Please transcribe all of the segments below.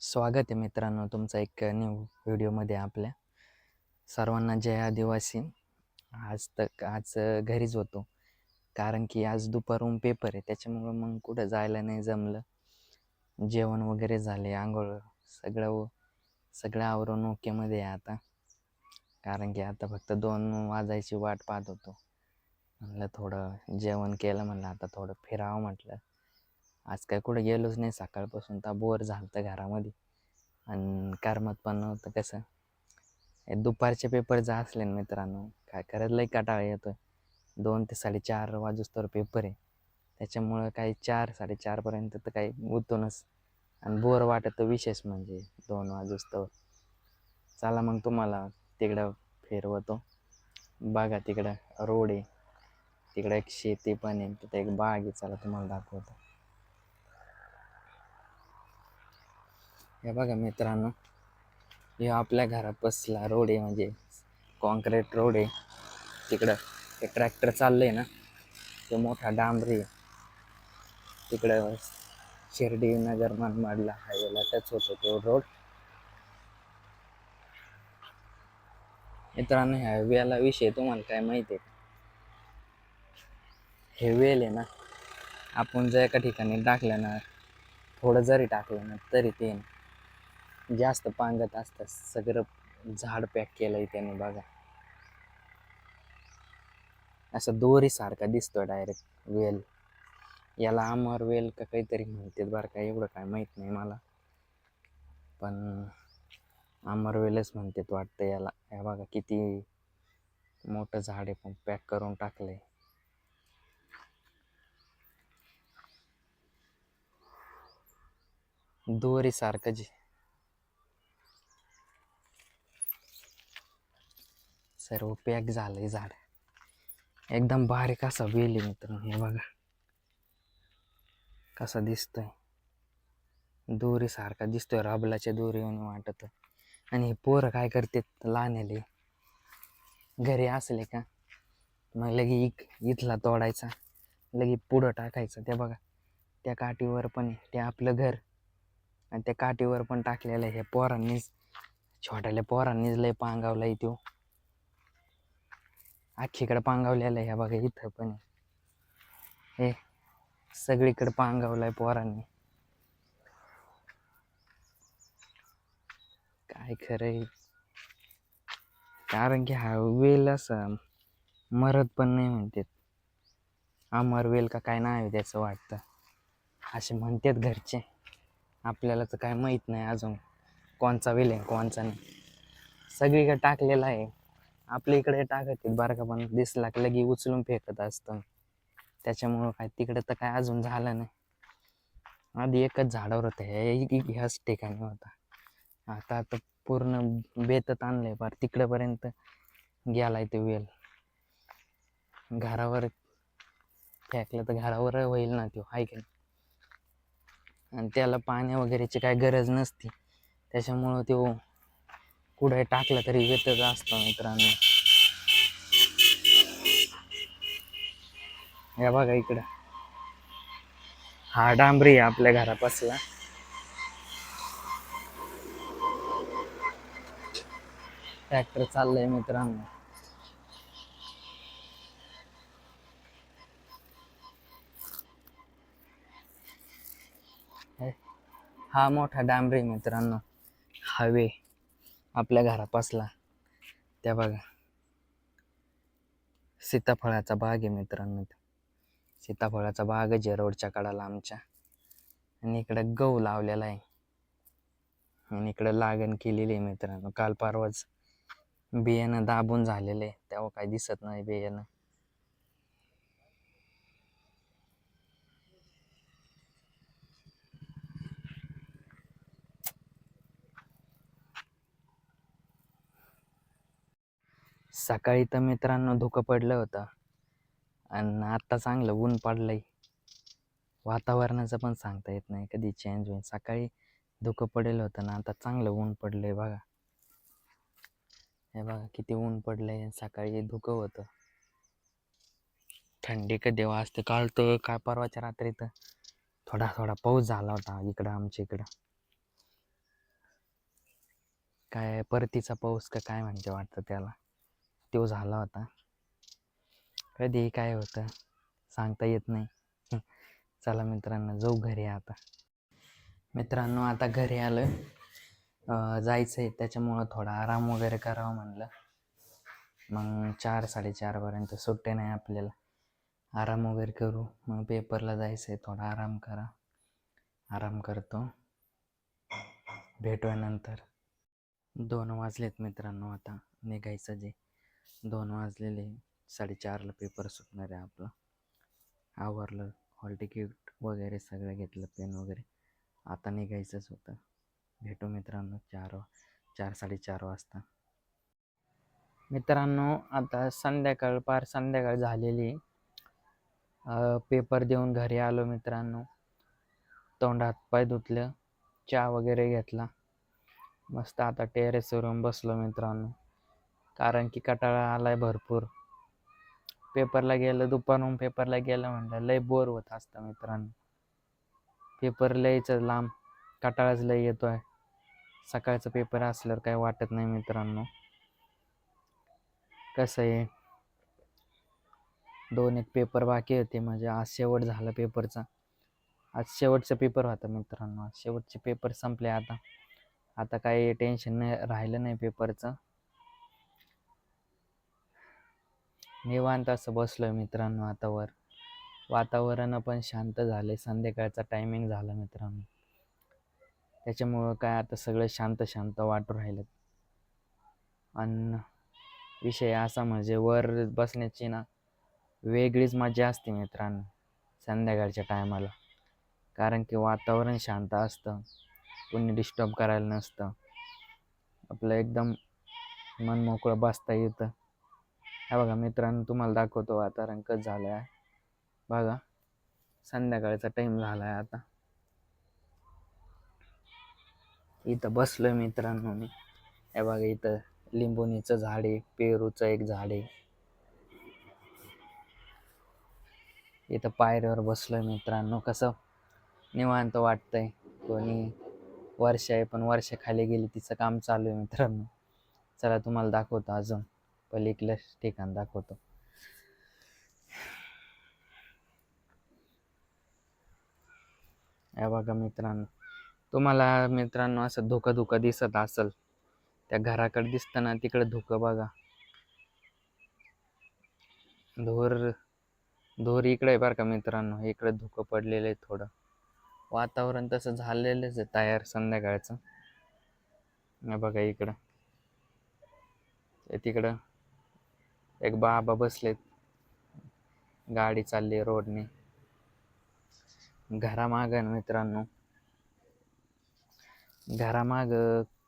स्वागत आहे मित्रांनो तुमचा एक न्यू व्हिडिओमध्ये आपल्या सर्वांना जय आदिवासी. आज तर आज घरीच होतो. कारण की आज दुपारून पेपर आहे त्याच्यामुळं मग कुठं जायला नाही जमलं. जेवण वगैरे झाले आंघोळ सगळं व- सगळं आवरून ओकेमध्ये आहे आता. कारण की आता फक्त दोन वाजायची वाट पाहत होतो. म्हणलं थोडं जेवण केलं म्हणलं आता थोडं फिरावं म्हटलं. आज काय कुठं गेलोच नाही. सकाळपासून तर बोर झालं तर घरामध्ये. आणि करमत पण नव्हतं कसं. हे दुपारचे पेपर जर असले ना मित्रांनो काय करत लई कटाळा येतो दोन ते साडेचार वाजूस्तवर पेपर आहे. त्याच्यामुळं काही चार साडेचारपर्यंत तर काही उतूनच आणि बोर वाटत विशेष म्हणजे दोन वाजूस्तवर. चला मग तुम्हाला तिकडं फिरवतो. बघा तिकडं रोड आहे. तिकडं एक शेती पण आहे. तिथं एक बाग आहे. चला तुम्हाला दाखवतो. हे बघा मित्रांनो हे आपल्या घरापासला रोड आहे म्हणजे कॉन्क्रीट रोड आहे. तिकडं ते ट्रॅक्टर चाललंय ना ते मोठा डांबरी आहे. तिकडं शिर्डी नगर मनमाडला हायवेला टच होतो तो रोड. मित्रांनो ह्या वेला विषय तुम्हाला काय माहिती आहे? हे वेल आहे ना आपण जर एका ठिकाणी टाकलं ना थोडं जरी टाकलं ना तरी ते ना जास्त पांगत असतं सगळं झाड पॅक केलंय त्याने बघा. असं दोरीसारखा दिसतो डायरेक्ट वेल. याला अमर वेल का काहीतरी म्हणतात बरं का एवढं काय माहीत नाही मला. पण अमर वेलच म्हणतात वाटतं याला. या बघा किती मोठं झाड आहे पण पॅक करून टाकलंय. दोरीसारखं जे सर्व पॅक आहे झाड. एकदम बारीक असा वेल आहे मित्रांनो हे बघा. कसा दिसतोय. दोरीसारखा दिसतोय रबलाच्या दोरीने वाटत. आणि हे पोरं काय करतात लहानले घरी असले का? मग लगे इक इथला तोडायचा. लगे पुढं टाकायचं ते बघा. त्या काठीवर पण ते आपलं घर. आणि त्या काठीवर पण टाकलेलं आहे हे पोरांनीच. छोट्याल्या पोरांनीच लय पांगावलाय तो आखीकडे पांगावलेलं आहे ह्या बघा इथं पण आहे. हे सगळीकडे पांगावलाय पोरांनी. काय खरंय कारण की हा वेल असा मरत पण नाही म्हणतात. अमर वेल का काय नाही त्याचं वाटतं. असे म्हणतात घरचे. आपल्याला तर काय माहीत नाही अजून. कोणचा वेल आहे कोणचा नाही. सगळीकडे टाकलेला आहे. आपल्या इकडे टाकत आहेत का पण दिसला की उचलून फेकत असतं. त्याच्यामुळं काय तिकडे तर काय अजून झालं नाही. आधी एकच झाडावर होतं हे ह्याच ठिकाणी होता. आता आता पूर्ण बेतत आणलंय फार तिकडेपर्यंत गेलाय ते वेल. घरावर फेकलं तर घरावर होईल ना तो आहे की आणि त्याला पाण्या वगैरेची काय गरज नसती. त्याच्यामुळं तो कुठे टाकलं तरी येतच असतो मित्रांनो. या बघा इकडं. हा डांबरी आहे आपल्या घरापासला. ट्रॅक्टर चाललंय मित्रांनो. हा मोठा डांबरी मित्रांनो. हवे. आपल्या घरापासला. त्या बघा. सीताफळाचा बाग आहे मित्रांनो सीताफळाचा बाग आहे रोडच्या कडाला आमच्या. आणि इकडं गहू लावलेला आहे. आणि इकडं लागण केलेली आहे मित्रांनो. काल परवाच बियाणं दाबून झालेलं आहे. तेव्हा काही दिसत नाही बियाणं. सकाळी तर मित्रांनो धुकं पडलं होतं. आणि आत्ता चांगलं ऊन पडलंय. वातावरणाचं पण सांगता येत नाही कधी चेंज होईल. सकाळी धुकं पडेल होतं ना आता चांगलं ऊन पडलंय बघा. हे बघा किती ऊन पडलंय. आणि सकाळी धुकं होतं. थंडी कधी वाजते काल तर काय परवाच्या रात्री तर थोडा थोडा पाऊस झाला होता इकडं आमच्या इकडं. काय परतीचा पाऊस का काय म्हणजे वाटतं त्याला? तो झाला होता. कधी काय होतं सांगता येत नाही. चला मित्रांनो जाऊ घरी आता. मित्रांनो आता घरी आलं जायचं आहे त्याच्यामुळं थोडा आराम वगैरे करावं म्हणलं. मग चार साडेचारपर्यंत सुट्टे नाही आपल्याला. आराम वगैरे करू. मग पेपरला जायचं आहे थोडा आराम करा. आराम करतो. भेटूया नंतर. दोन वाजलेत मित्रांनो आता. निघायचं जे. दोन वाजलेले साडेचारला पेपर सुटणार आहे आपला. आवरलं हॉल तिकीट वगैरे सगळं घेतलं पेन वगैरे. आता निघायचंच होतं. भेटू मित्रांनो चार चार साडेचार वाजता. मित्रांनो आता संध्याकाळ पार संध्याकाळ झालेली पेपर देऊन घरी आलो मित्रांनो. तोंडात पाय धुतलं चहा वगैरे घेतला. मस्त आता टेरेसवरून बसलो मित्रांनो. कारण की कटाळा आलाय भरपूर. पेपरला गेलं दुपारहून पेपरला गेलं म्हणलं लय बोर होत असतं मित्रांनो. पेपर लयच लांब कटाळाच लय येतोय. सकाळचं पेपर असल्यावर काही वाटत नाही मित्रांनो. कसं आहे? दोन एक पेपर बाकी होते म्हणजे आज शेवट झाला पेपरचा. आज शेवटचा पेपर होता मित्रांनो. आज शेवटचे पेपर संपले आता. आता काही टेन्शन नाही राहिलं नाही पेपरचं. निवांत असं बसलोय मित्रांनो आता वर. वातावरण पण शांत झाले संध्याकाळचा टायमिंग झाला मित्रांनो. त्याच्यामुळं काय आता सगळं शांत शांत वाटू राहिलं. आणि विषय असा म्हणजे वर बसण्याची ना वेगळीच मजा असते मित्रांनो संध्याकाळच्या टायमाला. कारण की वातावरण शांत असतं. कोणी डिस्टर्ब करायला नसतं. आपलं एकदम मन मोकळं बसता येतं. हा बघा मित्रांनो तुम्हाला दाखवतो वातावरण कसं झालं आहे बघा संध्याकाळचा टाईम झाला आहे आता. इथं बसलोय मित्रांनो मी. हे बघा इथं लिंबोणीचं झाड आहे पेरूचं एक झाड आहे. इथं पायऱ्यावर बसलोय मित्रांनो कसं निवांत वाटतंय. कोणी वर्ष आहे पण वर्ष खाली गेली तिचं काम चालू आहे मित्रांनो. चला तुम्हाला दाखवतो अजून. पलीकडलं ठिकाण दाखवतो. या बघा मित्रांनो तुम्हाला मित्रांनो असं धोका धोका दिसत असेल त्या घराकडे दिसताना तिकडे धुकं बघा. धोर धोर इकडे आहे बरं का मित्रांनो इकडे धुकं पडलेलं आहे थोडं. वातावरण तसं झालेलंच आहे तयार संध्याकाळचं. बघा इकडं. तिकडं. एक बाबा बसलेत. गाडी चालली रोडने. घरामाग मित्रांनो. घरामाग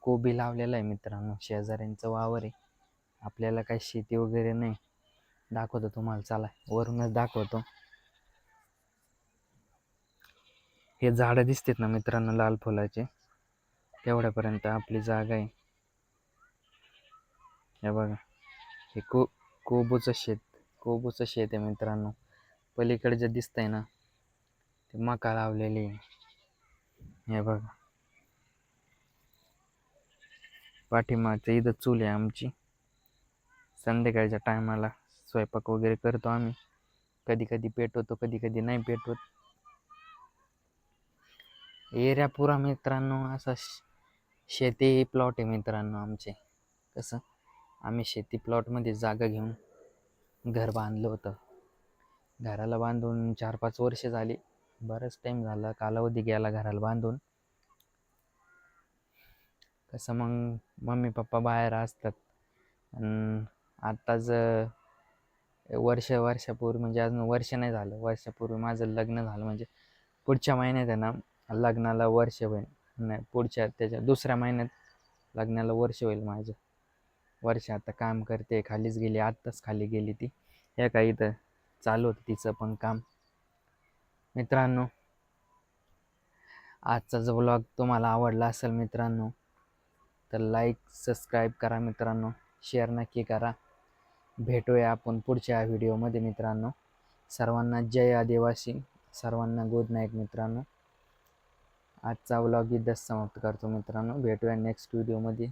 कोबी लावलेला आहे मित्रांनो. शेजाऱ्यांचं वावर आहे. आपल्याला काही शेती वगैरे नाही. दाखवतो तुम्हाला. चला वरूनच दाखवतो. हे झाडं दिसतात ना मित्रांनो लाल फुलाचे. तेवढ्यापर्यंत आपली जागा आहे. हे बघा. हे को कोबूचं शेत कोबूचं शेत आहे मित्रांनो. पलीकडे जे दिसतंय ना ते मका लावलेली आहे. हे बघा. पाठीमागचं इथं चूल आहे आमची. संध्याकाळच्या टायमाला स्वयंपाक वगैरे करतो आम्ही. कधी कधी पेटवतो कधी कधी नाही पेटवत एरिया पुरा मित्रांनो असा शेती प्लॉट आहे मित्रांनो आमचे. कसं? आम्ही शेती प्लॉटमध्ये जागा घेऊन घर बांधलं होतं. घराला बांधून चार पाच वर्ष झाली. बरंच टाईम झाला कालावधी गेला घराला बांधून. कसं मग मम्मी पप्पा बाहेर असतात. आत्ताच वर्ष वर्षापूर्वी म्हणजे अजून वर्ष नाही झालं. वर्षापूर्वी माझं लग्न झालं म्हणजे पुढच्या महिन्यात आहे ना लग्नाला वर्ष होईल. नाही पुढच्या त्याच्या दुसऱ्या महिन्यात लग्नाला वर्ष होईल माझं. वर्ष आता काम करते खालीच गेली आत्ताच खाली गेली ती. या काही इथं चालू होतं तिचं पण काम. मित्रांनो आजचा जो ब्लॉग तुम्हाला आवडला असेल मित्रांनो तर लाईक सबस्क्राईब करा मित्रांनो. शेअर नक्की करा. भेटूया आपण पुढच्या व्हिडिओमध्ये मित्रांनो. सर्वांना जय आदिवासी सर्वांना गुड नाईट मित्रांनो. आजचा व्लॉग इथंच समाप्त करतो मित्रांनो. भेटूया नेक्स्ट व्हिडिओमध्ये